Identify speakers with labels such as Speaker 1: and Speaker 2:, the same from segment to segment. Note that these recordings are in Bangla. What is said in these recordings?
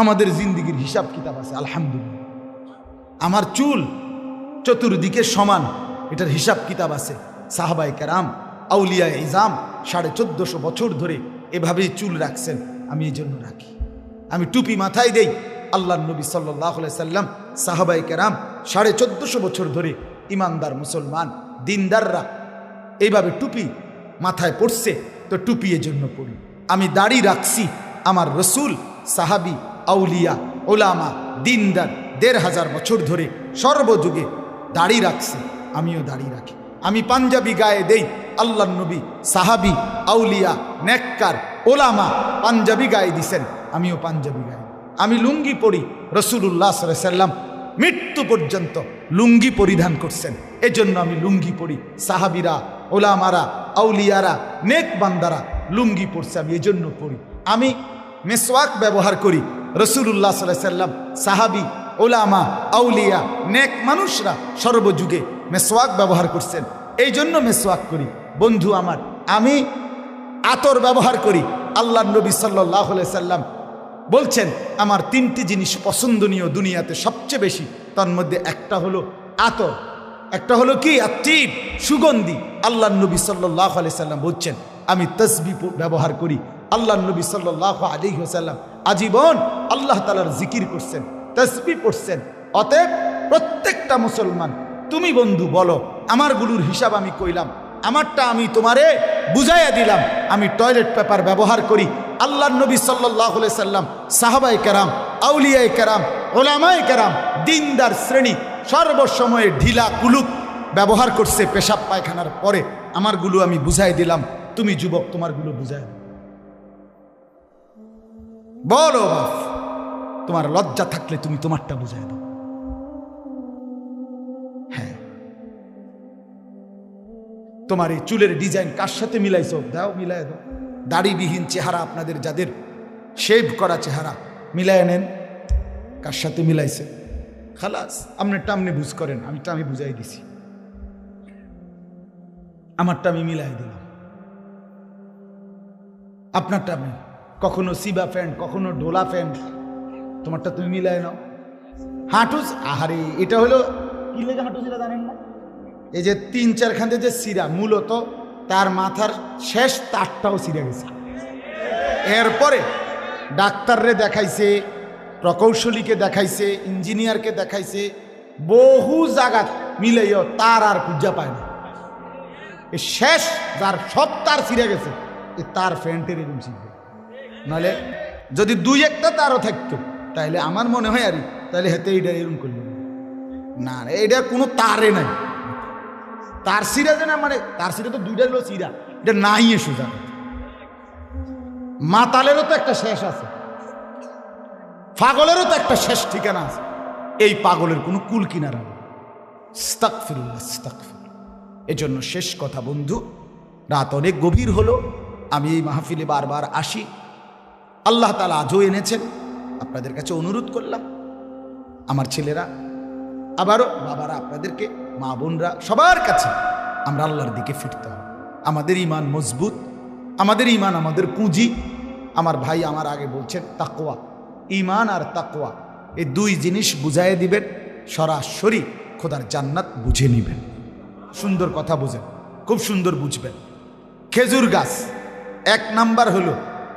Speaker 1: আমাদের জিন্দিগির হিসাব কিতাব আছে, আলহামদুলিল্লাহ। আমার চুল চতুর্দিকে সমান, এটার হিসাব কিতাব আছে। সাহাবাই কারাম আউলিয়া ইজাম, সাড়ে চোদ্দশো বছর ধরে এভাবেই চুল রাখছেন, আমি এই জন্য রাখি। আমি টুপি মাথায় দেই আল্লাহ নবী সাল্লাহ সাল্লাম সাহাবাই কেরাম, সাড়ে চোদ্দশো বছর ধরে ইমানদার মুসলমান, দিনদাররা এইভাবে টুপি মাথায় পড়ছে তো টুপি এর জন্য পড়ি আমি দাড়ি রাখছি, আমার রসুল, সাহাবি আউলিয়া ওলামা দিনদার, দেড় হাজার বছর ধরে সর্বযুগে দাড়ি রাখছে। আমিও দাড়ি রাখি। আমি পাঞ্জাবি গায়ে দেই আল্লাহ নবী, সাহাবি, আউলিয়া, নেককার ওলামা পাঞ্জাবি গায়ে দিছেন। আমিও পাঞ্জাবি গায়ে। আমি লুঙ্গি পরি রসুল্লাহ সাল্লাম মৃত্যু পর্যন্ত লুঙ্গি পরিধান করছেন। এজন্য আমি লুঙ্গি পরি। সাহাবিরা ওলামারা আউলিয়ারা নেক বান্দারা লুঙ্গি পরছে, আমি এজন্য পড়ি আমি মেসওয়াক ব্যবহার করি। রসুল্লাহ সাল্লাহ সাল্লাম সাহাবি ওলামা আউলিয়া, নেক মানুষরা সর্বযুগে মেসওয়াক ব্যবহার করছেন। এই জন্য মেসওয়াক করি। বন্ধু আমার, আমি আতর ব্যবহার করি। আল্লাহ নবী সাল্লাহ সাল্লাম বলছেন, আমার তিনটি জিনিস পছন্দনীয় দুনিয়াতে সবচেয়ে বেশি, তার মধ্যে একটা হলো আতর, একটা হলো কি? আত্মীপ সুগন্ধি। আল্লাহ নবী সাল্লাহ আলি সাল্লাম বলছেন, আমি তসবি ব্যবহার করি। আল্লাহ নবী সাল্লাহ আলী সাল্লাম আজীবন আল্লাহ তালার জিকির করছেন তসবি পড়ছেন। অতএব প্রত্যেকটা মুসলমান, তুমি বন্ধু বলো, আমার গুলুর হিসাব আমি কইলাম, আমারটা আমি তোমারে বুঝাইয়া দিলাম, আমি টয়লেট পেপার ব্যবহার করি। আল্লাহ নবী সাল্লাহ সাল্লাম সাহাবাই কেরাম আউলিয়াই কেরাম ওলামাই কেরাম, দিনদার শ্রেণি, সর্বসময়ে ঢিলা কুলুক ব্যবহার করছে পেশাব পায়খানার পরে। আমারগুলো আমি বুঝাই দিলাম, তুমি যুবক তোমারগুলো দাও। বলো বাপ। তোমার লজ্জা থাকলে তুমি তোমারটা বুঝাই দাও। হ্যাঁ। তোমার এই চুলের ডিজাইন কার সাথে মিলাইছো? দাও মিলাই দাও। দাড়িবিহীন চেহারা আপনাদের যাদের শেভ করা চেহারা, মিলায় নেন। কার সাথে মিলাইছে? খালাস আপনি বুঝ করেন আমি বুঝাই দিছি। আমারটা আমি মিলাই দিলাম। আপনারটা আপনি কখনো সিবা প্যান্ট, কখনো ডোলা প্যান্ট তোমারটা তুমি মিলাই নাও। হাঁটুস আহারে এটা হলো কি লেগে হাঁটু সেটা জানেন না? এই যে তিন চারখানে যে সিরা মূলত তার মাথার শেষ তারটাও সিরে গেছে। এরপরে ডাক্তাররে দেখাইছে প্রকৌশলীকে দেখাইছে ইঞ্জিনিয়ারকে দেখাইছে বহু জায়গা মিলাইও তার আর খুঁজা পায় না। এ শেষ যার সব তার ছিঁড়ে গেছে তার ফ্যান্টের এরকম ছিঁড়বে নাহলে যদি দুই একটা তারও থাকতো তাইলে আমার মনে হয় আর তাহলে হেতে এইটা এরকম করল। না এটা কোনো তারে নাই। তার সিরা যে না মানে তার সিরা তো দুইটা হলো সিরা, এটা নাই সোজা। মাতালেরও তো একটা শেষ আছে। পাগলেরও তো একটা শেষ ঠিকানা আছে। এই পাগলের কোনো কুল কিনারা নেই। এজন্য শেষ কথা বন্ধু, রাত অনেক গভীর হলো, আমি এই মাহফিলে বারবার আসি। আল্লাহ তালা আজও এনেছেন। আপনাদের কাছে অনুরোধ করলাম। আমার ছেলেরা, আবারও বাবারা আপনাদেরকে, মা বোনরা সবার কাছে আমরা আল্লাহর দিকে ফিরতে হবে। আমাদের ইমান মজবুত, আমাদের ইমান আমাদের পুঁজি। আমার ভাই আমার আগে বলছেন তাকোয়া ইমান আর তাকোয়া এই দুই জিনিস বুঝাইয়ে দিবেন, সরাসরি খোদার জান্নাত বুঝে নিবেন। সুন্দর কথা বুঝেন, খুব সুন্দর বুঝবেন। খেজুর গাছ, এক নাম্বার হলো,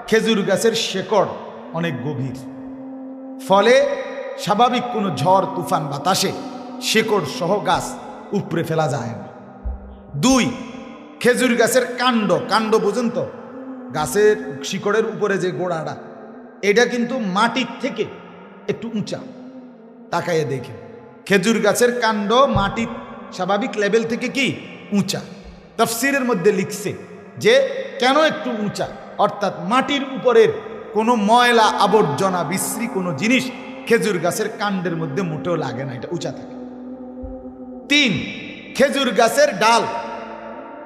Speaker 1: খেজুর গাছের শেকড় অনেক গভীর। ফলে স্বাভাবিক কোনো ঝড়, তুফান, বাতাসে শেকড় সহ গাছ উপড়ে ফেলা যায় না। দুই, খেজুর গাছের কাণ্ড কাণ্ড বুঝুন তো গাছের শিকড়ের উপরে যে গোড়াটা, এটা কিন্তু মাটির থেকে একটু উঁচা। তাকাইয়ে দেখে খেজুর গাছের কাণ্ড মাটির স্বাভাবিক লেভেল থেকে কি উঁচা? তফসিরের মধ্যে লিখছে যে কেন একটু উঁচা? অর্থাৎ মাটির উপরের কোনো ময়লা আবর্জনা, বিশ্রী কোনো জিনিস খেজুর গাছের কাণ্ডের মধ্যে মোটেও লাগে না, এটা উঁচা থাকে। তিন, খেজুর গাছের ডাল।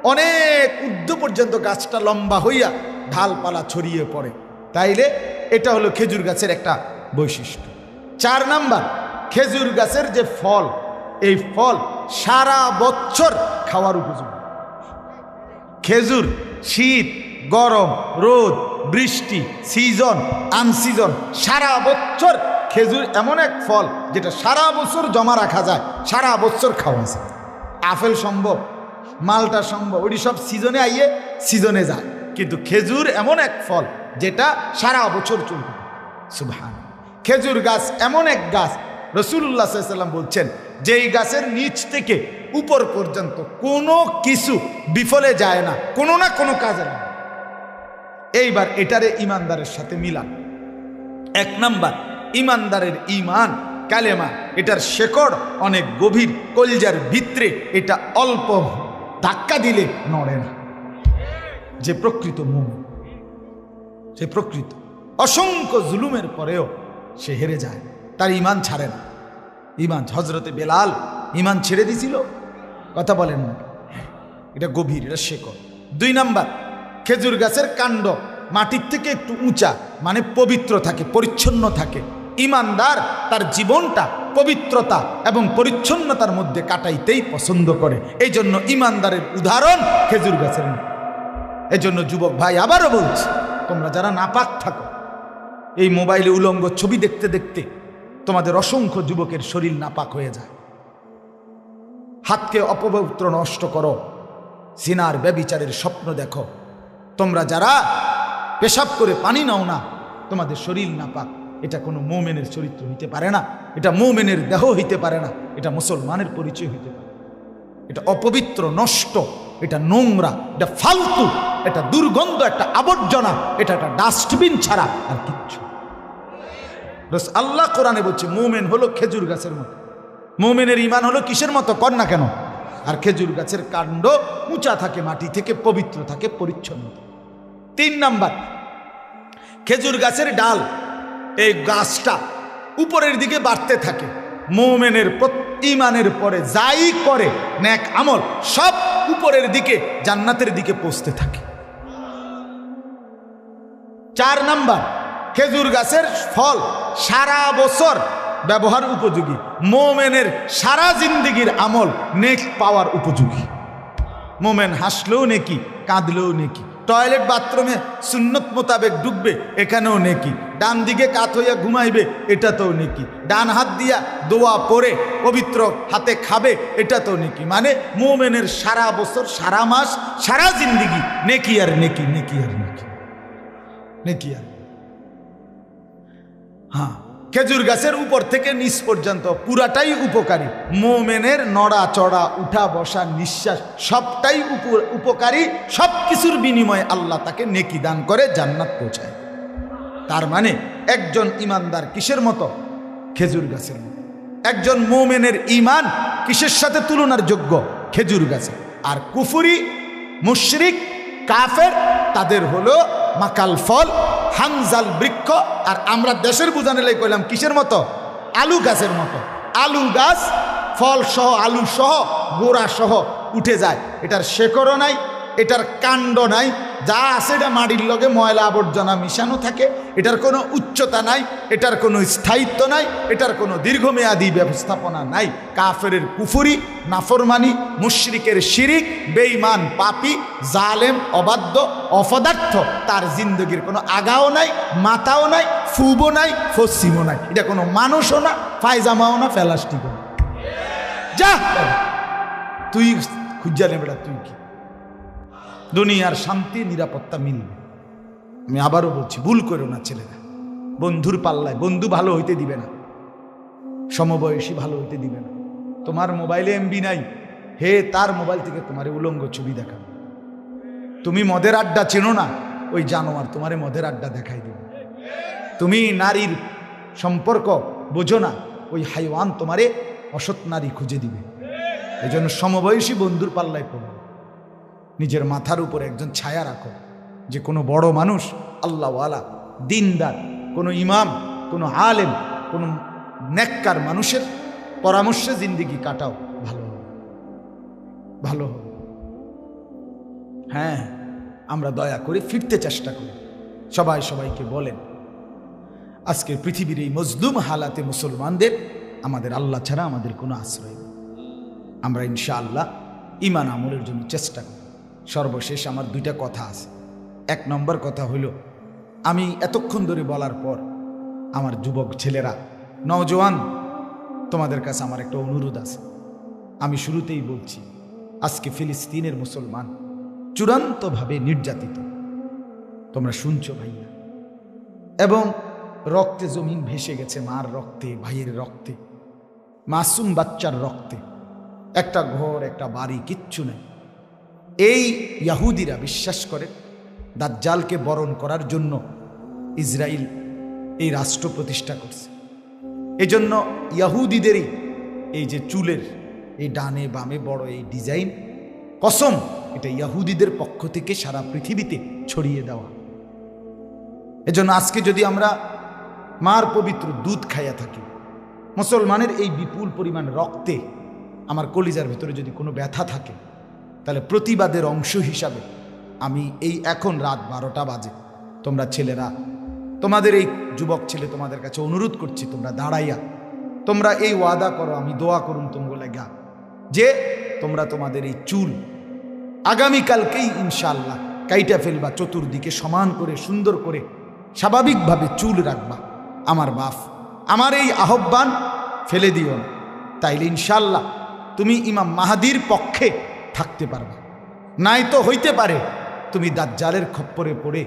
Speaker 1: অনেক উর্ধ পর্যন্ত গাছটা লম্বা হইয়া ঢালপালা ছড়িয়ে পড়ে। তাইলে এটা হলো খেজুর গাছের একটা বৈশিষ্ট্য। চার নাম্বার, খেজুর গাছের যে ফল, এই ফল সারা বছর খাওয়ার উপযোগী। খেজুর শীত, গরম, রোদ বৃষ্টি সিজন আনসিজন সারা বছর খেজুর এমন এক ফল যেটা সারা বছর জমা রাখা যায়, সারা বছর খাওয়া যায়। আপেল সম্ভব, মালটা সম্ভব ওটি সব সিজনে আইয়ে সিজনে যায়। কিন্তু খেজুর এমন এক ফল যেটা সারা বছর চলবে। সুবহান। খেজুর গাছ এমন এক গাছ রসুল্লাহ সাল্লাম বলছেন যে এই গাছের নিচ থেকে উপর পর্যন্ত কোনো কিছু বিফলে যায় না, কোনো না কোনো কাজে লাগে। এইবার এটারে ইমানদারের সাথে মিলান। এক নাম্বার, ইমানদারের ইমান কালেমা, এটার শেকড় অনেক গভীর, কলজার ভিতরে এটা অল্প ধাক্কা দিলে নড়ে না। যে প্রকৃত মুমিন সে প্রকৃত। অসংখ্য জুলুমের পরেও সে হেরে যায়, তার ইমান ছাড়ে না। ইমান হজরতে বেলাল ইমান ছেড়ে দিছিল? কথা বলেন না। এটা গভীর, এটা শেকড়। দুই নাম্বার খেজুর গাছের কাণ্ড। মাটির থেকে একটু উঁচা মানে পবিত্র থাকে, পরিচ্ছন্ন থাকে। ইমানদার তার জীবনটা পবিত্রতা এবং পরিচ্ছন্নতার মধ্যে কাটাইতেই পছন্দ করে। এই জন্য ইমানদারের উদাহরণ খেজুর গাছের এই জন্য যুবক ভাই আবারও বলছি, তোমরা যারা নাপাক থাকো, এই মোবাইলে উলঙ্গ ছবি দেখতে দেখতে তোমাদের অসংখ্য যুবকের শরীর নাপাক হয়ে যায়। হাতকে অপবিত্র নষ্ট করো, সিনার ব্যবিচারের স্বপ্ন দেখো। তোমরা যারা পেশাব করে পানি নাও না, তোমাদের শরীর নাপাক। এটা কোনো মোমেনের চরিত্র হইতে পারে না, এটা মোমেনের দেহ হইতে পারে না, এটা মুসলমানের পরিচয় হইতে পারে। এটা অপবিত্র, নষ্ট, এটা নোংরা, এটা ফালতু, এটা দুর্গন্ধ, একটা আবর্জনা, এটা একটা ডাস্টবিন ছাড়া আর কিচ্ছু আল্লাহ কোরআনে বলছে, মোমেন হলো খেজুর গাছের মতো। মোমেনের ইমান হলো কিসের মতো? কর না কেন? আর খেজুর গাছের কাণ্ড উঁচা থাকে, মাটি থেকে পবিত্র থাকে, পরিচ্ছন্ন তিন নাম্বার, খেজুর গাছের ডাল, এই গাছটা উপরের দিকে বাড়তে থাকে। মোমেনের ইমানের পরে যাই করে ন্যাক আমল, সব উপরের দিকে, জান্নাতের দিকে পৌঁছতে থাকে। চার নাম্বার, খেজুর গাছের ফল সারা বছর ব্যবহার উপযোগী। মোমেনের সারা জিন্দিগির আমল নেক পাওয়ার উপযোগী। মোমেন হাসলেও নেকি, কাঁদলেও নেকি। টয়লেট বাথরুমে সুন্নত মোতাবেক ডুববে এখানেও নেকি। ডান দিকে কাত হইয়া ঘুমাইবে, এটাতেও নেকি। ডান হাত দিয়া দোয়া পরে পবিত্র হাতে খাবে, এটাতেও নেকি। মানে মোমেনের সারা বছর, সারা মাস, সারা জিন্দিগি নেকি আর নেকি নেকি আর নেকি। নেকি আর হ্যাঁ। খেজুর গাছের উপর থেকে নিচ পর্যন্ত পুরাটাই উপকারী। মোমেনের নড়া চড়া উঠা বসা নিঃশ্বাস সবটাই উপ- উপকারী। সব কিছুর বিনিময়ে আল্লাহ তাকে নেকি দান করে জান্নাত পৌঁছায়। তার মানে একজন ইমানদার কিসের মতো? খেজুর গাছের মতো। একজন মোমেনের ইমান কিসের সাথে তুলনার যোগ্য? খেজুর গাছে আর কুফুরি, মুশরিক, কাফের তাদের হলো মাকাল ফল, হানজাল বৃক্ষ, আর আমরা দেশের বুঝানে কইলাম কিসের মতো? আলু গাছের মতো। আলু গাছ, ফল সহ, আলু সহ, গোড়া সহ উঠে যায়। এটার শেকড়ও নাই, এটার কাণ্ড নাই যা আছে এটা মাটির লগে ময়লা আবর্জনা মিশানো থাকে। এটার কোনো উচ্চতা নাই, এটার কোনো স্থায়িত্ব নাই, এটার কোনো দীর্ঘমেয়াদী ব্যবস্থাপনা নাই। কাফের কুফুরি, নাফরমানি, মুশরিকের শিরিক, বেঈমান, পাপি, জালেম, অবাধ্য, অপদার্থ, তার জিন্দগির কোনো আগাও নাই মাথাও নাই ফুবও নাই ফসিমও নাই। এটা কোনো মানুষও না, ফায়জামাও না ফেলাস্টিকও না। যা! তুই খুঁজা নেবে তুই কি? দুনিয়ার শান্তি, নিরাপত্তা মিলবে। আমি আবারও বলছি, ভুল করো না ছেলেরা। বন্ধুর পাল্লায়, বন্ধু ভালো হইতে দিবে না। সমবয়সী ভালো হইতে দিবে না। তোমার মোবাইলে এমবি নাই। হে, তার মোবাইল থেকে তোমার উলঙ্গ ছবি দেখাবে। তুমি মদের আড্ডা চেনো না? ওই জানোয়ার তোমারে মদের আড্ডা দেখাই দিবে। তুমি নারীর সম্পর্ক বোঝো না? ওই হাইওয়ান তোমারে অসৎ নারী খুঁজে দিবে। এই জন্য সমবয়সী বন্ধুর পাল্লায় পড়ো। নিজের মাথার উপর একজন ছায়া রাখো যে কোনো বড় মানুষ, আল্লাহওয়ালা, দিনদার, কোনো ইমাম, কোনো আলেম, কোনো নেককার মানুষের পরামর্শে জিন্দিগি কাটাও। ভালো ভালো হ্যাঁ আমরা দয়া করে ফিরতে চেষ্টা করি। সবাই সবাইকে বলেন, আজকের পৃথিবীর এই মজলুম হালাতে মুসলমানদের, আমাদের আল্লাহ ছাড়া আমাদের কোনো আশ্রয় নেই। আমরা ইনশাআল্লাহ ইমান আমলের জন্য চেষ্টা করি। সর্বশেষ আমার দুইটা কথা আছে। এক নম্বর কথা হইল, আমি এতক্ষণ ধরে বলার পর আমার যুবক ছেলেরা নওজোয়ান তোমাদের কাছে আমার একটা অনুরোধ আছে। আমি শুরুতেই বলছি, আজকে ফিলিস্তিনের মুসলমান চূড়ান্তভাবে নির্যাতিত। তোমরা শুনছো ভাইয়া? এবং রক্তে জমিন ভেসে গেছে মার রক্তে, ভাইয়ের রক্তে, মাসুম বাচ্চার রক্তে। একটা ঘর, একটা বাড়ি, কিচ্ছু নেই। এই ইয়াহুদিরা বিশ্বাস করে দাজ্জালকে বরণ করার জন্য ইসরায়েল এই রাষ্ট্র প্রতিষ্ঠা করছে। এজন্য ইয়াহুদিদেরই এই যে চুলের এই ডানে বামে বড় এই ডিজাইন, কসম এটা ইয়াহুদিদের পক্ষ থেকে সারা পৃথিবীতে ছড়িয়ে দেওয়া। এজন্য আজকে যদি আমরা মার পবিত্র দুধ খাইয়া থাকি, মুসলমানের এই বিপুল পরিমাণ রক্তে আমার কলিজার ভিতরে যদি কোনো ব্যথা থাকে তাহলে প্রতিবাদের অংশ হিসাবে আমি এই এখন রাত বারোটা বাজে। তোমরা ছেলেরা, তোমাদের এই যুবক ছেলে তোমাদের কাছে অনুরোধ করছি, তোমরা দাঁড়াইয়া, তোমরা এই ওয়াদা করো, আমি দোয়া করুন তোমগো লেগা। যে তোমরা তোমাদের এই চুল আগামীকালকেই ইনশাল্লাহ কাইটা ফেলবা, চতুর্দিকে সমান করে, সুন্দর করে, স্বাভাবিকভাবে চুল রাখবা। আমার বাপ, আমার এই আহ্বান ফেলে দিও না। তাইলে ইনশাল্লাহ তুমি ইমাম মাহাদির পক্ষে থাকতে পারবে। নাই তো হইতে পারে, তুমি দাজ্জালের খপ্পরে পড়ে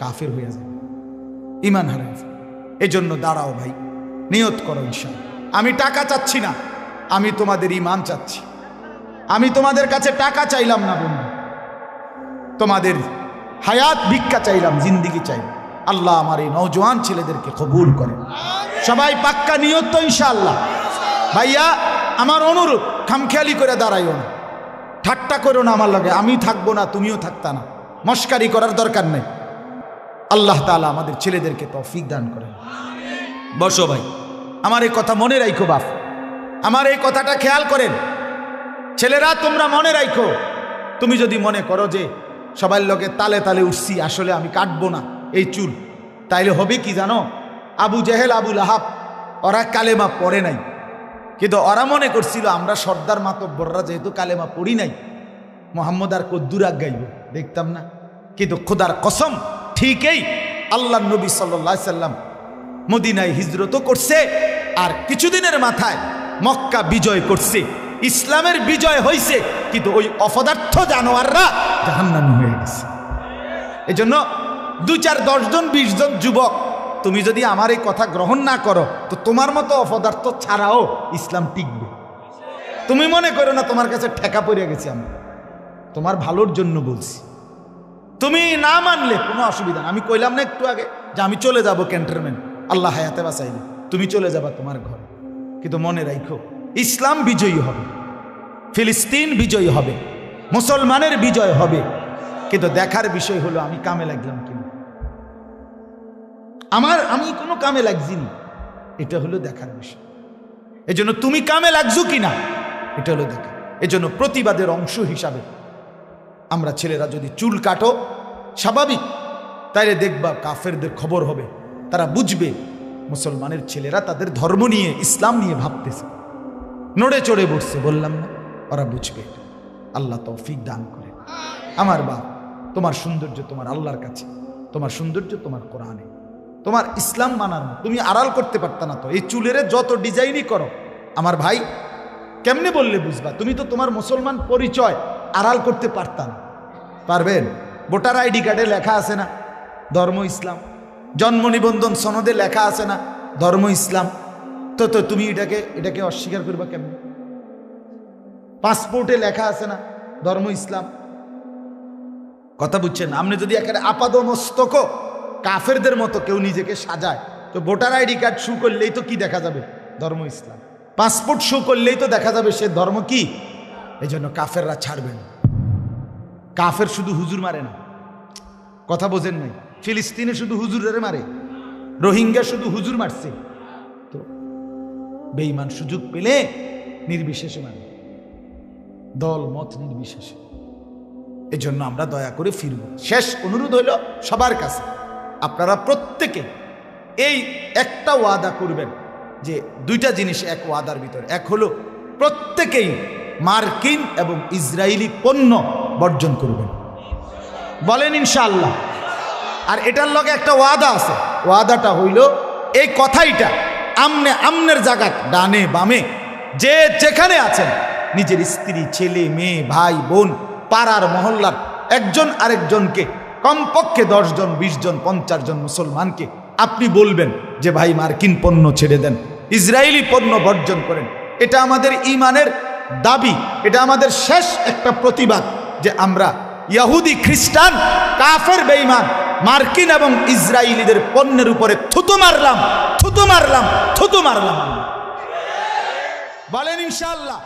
Speaker 1: কাফের হইয়া যাবে। ইমান হারাই এই জন্য দাঁড়াও ভাই, নিয়ত করো ইনশাল আমি টাকা চাচ্ছি না, আমি তোমাদের ইমান চাচ্ছি। আমি তোমাদের কাছে টাকা চাইলাম না বন্ধু। তোমাদের হায়াত ভিক্ষা চাইলাম, জিন্দিগি চাই। আল্লাহ আমার এই নওজোয়ান ছেলেদেরকে কবুল করে। সবাই পাক্কা নিয়ত তো ভাইয়া, আমার অনুরোধ, খামখেয়ালি করে দাঁড়াইও না। ঠাট্টা করো না আমার লাগে, আমি থাকব না, তুমিও থাকতা না। মস্কারি করার দরকার নেই। আল্লাহ তাআলা আমাদের ছেলেদেরকে তফিক দান করেন। বসো ভাই, আমার এই কথা মনে রাখো বাপ। আমার এই কথাটা খেয়াল করেন। ছেলেরা, তোমরা মনে রাখো তুমি যদি মনে করো যে সবার লোকে তালে তালে উঠছি, আসলে আমি কাটবো না এই চুল, তাইলে হবে কি জানো? আবু জেহেল আবুল আহাব ওরা কালেমা পড়ে নাই। কিন্তু ওরা মনে করছিল, আমরা সর্দার মাতব্বররা যেহেতু কালেমা পড়ি নাই, মোহাম্মদ আর কদ্দুর আগ গাইব, দেখতাম না। কিন্তু খোদার কসম, ঠিকই আল্লাহ নবী সাল্লা সাল্লাম মদিনায় হিজরতও করছে আর কিছুদিনের মাথায় মক্কা বিজয় করছে। ইসলামের বিজয় হয়েছে কিন্তু ওই অপদার্থ জানোয়াররা জাহান্নামি হয়ে গেছে। এজন্য দু চার দশজন বিশ জন যুবক তুমি যদি আমার এই কথা গ্রহণ না করো, তো তোমার মতো অপদার্থ ছাড়াও ইসলাম টিকবে। তুমি মনে করো না তোমার কাছে ঠেকা পড়ে গেছি আমি। তোমার ভালোর জন্য বলছি। তুমি না মানলে কোনো অসুবিধা আমি কইলাম না একটু আগে যে আমি চলে যাব ক্যান্টনমেন্ট। আল্লাহ হায়াতে বাঁচাইলে তুমি চলে যাবা তোমার ঘরে। কিন্তু মনে রাখো ইসলাম বিজয়ী হবে। ফিলিস্তিন বিজয়ী হবে। মুসলমানের বিজয় হবে। কিন্তু দেখার বিষয় হলো আমি কামে লাগলাম কিনা? আমার, আমি কোনো কামে লাগছি না। এটা হলো দেখার বিষয়। এজন্য তুমি কামে লাগছো কিনা এটা হলো দেখা এজন্য প্রতিবাদের অংশ হিসাবে আমরা ছেলেরা যদি চুল কাটো, স্বাভাবিক। তাইলে দেখবা কাফেরদের খবর হবে। তারা বুঝবে মুসলমানের ছেলেরা তাদের ধর্ম নিয়ে, ইসলাম নিয়ে ভাবতেছে। নড়ে চড়ে বসছে, বললাম না, ওরা বুঝবে। আল্লাহ তৌফিক দান করে। আমার বাপ, তোমার সৌন্দর্য তোমার আল্লাহর কাছে, তোমার সৌন্দর্য তোমার কোরআনে। তোমার ইসলাম মানার তুমি আড়াল করতে পারতা না তো। এই চুলের যত ডিজাইনই করো, আমার ভাই, কেমনে বললে বুঝবা? তুমি তো তোমার মুসলমান পরিচয় আড়াল করতে পারতা না। পারবেন? ভোটার আইডি কার্ডে লেখা আছে না, ধর্ম ইসলাম। জন্ম নিবন্ধন সনদে লেখা আছে না, ধর্ম ইসলাম। তো তো তুমি এটাকে এটাকে অস্বীকার করবা কেমন? পাসপোর্টে লেখা আছে না, ধর্ম ইসলাম। কথা বুঝছেন? আপনি যদি একেবারে আপাদ মস্তক কাফেরদের মতো কেউ নিজেকে সাজায়। তো ভোটার আইডি কার্ড শু করলেই তো কি দেখা যাবে? ধর্ম ইসলাম। পাসপোর্ট শু করলেই তো দেখা যাবে সে ধর্ম কি? এই জন্য কাফেররা ছাড়বে না। কাফের শুধু হুজুর মারে না। কথা বোঝেন নাই। ফিলিস্তিনে শুধু হুজুরের মারে। রোহিঙ্গা শুধু হুজুর মারছে। তো বেইমান সুযোগ পেলে নির্বিশেষে মানে দল, মত নির্বিশেষে। এই জন্য আমরা দয়া করে ফিরব। শেষ অনুরোধ হইল সবার কাছে। আপনারা প্রত্যেকে এই একটা ওয়াদা করবেন যে দুইটা জিনিস এক ওয়াদার ভিতরে। এক হলো প্রত্যেকেই মার্কিন এবং ইসরায়েলি পণ্য বর্জন করবেন। বলেন ইনশাআল্লাহ। আর এটার লগে একটা ওয়াদা আছে। ওয়াদাটা হইল এই কথাইটা আমনে আমনের জায়গা ডানে বামে, যে যেখানে আছেন, নিজের স্ত্রী, ছেলে, মেয়ে, ভাই, বোন, পাড়ার মহল্লার একজন আরেকজনকে কমপক্ষে দশজন বিশ জন পঞ্চাশ জন মুসলমানকে আপনি বলবেন যে, ভাই, মার্কিন পণ্য ছেড়ে দেন, ইসরায়েলি পণ্য বর্জন করেন। এটা আমাদের ইমানের দাবি, এটা আমাদের শেষ একটা প্রতিবাদ যে আমরা ইয়াহুদি খ্রিস্টান, কাফের, বেঈমান, মার্কিন এবং ইসরায়েলিদের পণ্যের উপরে থুতু মারলাম থুতু মারলাম থুতু মারলাম। বলেন ইনশাআল্লাহ।